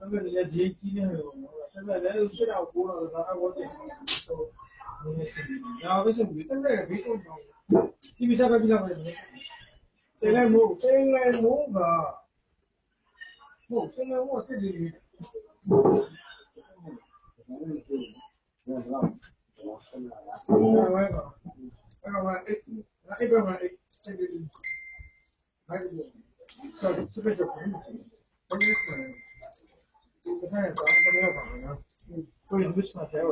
ဘယ်လိုလဲဈေးကြီးနေလို့နော်ဆက်ဆက်လည်းရှစ်တော့ကိုးတော့ဒါကတော့တဲ့ဟိုနည်းနည်းရအောင်ပဲဆိုပြီးတက်တဲ့ဘေးကိုတော့ဒီမိစားပဲပြလာမယ်တယ်လည်းမို့တယ်လည်းမို့ကမို့တယ်လည်းမို့တက်တယ်အဲ့တော့အဲ့တော့အဲ့အဲ့တော့အဲ့အဲ့ဒီဘယ်လိုလဲဆက်ဆက်ကြည့် 看看咱们这个药房呢，都有没有像。现在都。